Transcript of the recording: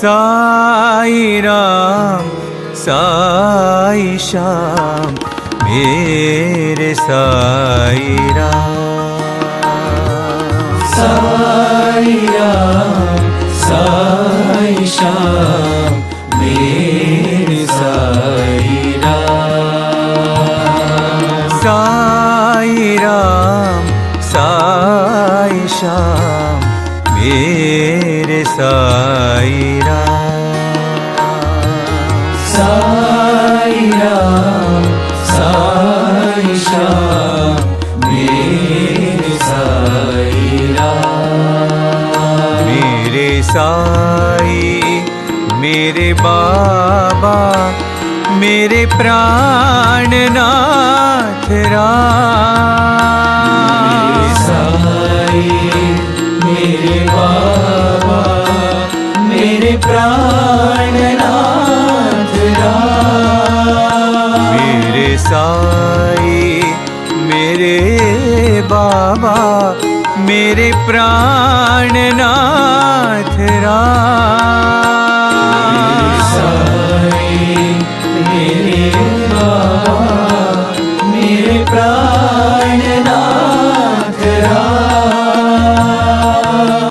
ਸਾਈ ਰਾਮ ਸਾਈ ਸ਼ਾਮ ਮੇਰੇ ਸਾਈ ਰਾਮ ਸਾਈ ਰਾਮ ਸਾਈ ਸ਼ਾਮ ਮੇਰੇ ਸਾਈ ਰਾਮ ਸਾਈ ਰਾਮ ਸਾਈ ਸ਼ਾਮ ਮੇਰੇ ਸਾਈ ਰਾਮ ਸਾਈ ਰਾਮ ਸਾਈ ਸ਼ਾਮ ਮੇਰੇ ਸਾਈ ਰਾਮ ਮੇਰੇ ਸਾਈ ਮੇਰੇ ਬਾਬਾ ਮੇਰੇ ਪ੍ਰਾਣ ਨਾਥ ਰਾਮ। ਸਾਈ ਮੇਰੇ ਬਾਬਾ ਮੇਰੇ ਪ੍ਰਾਣ ਨਾਥ ਰਾਮ ਮੇਰੇ ਸਾਈ ਮੇਰੇ ਬਾਬਾ ਮੇਰੇ ਪ੍ਰਾਣ ਨਾਥ ਰਾਮ ਸਾਈ ਮੇਰੇ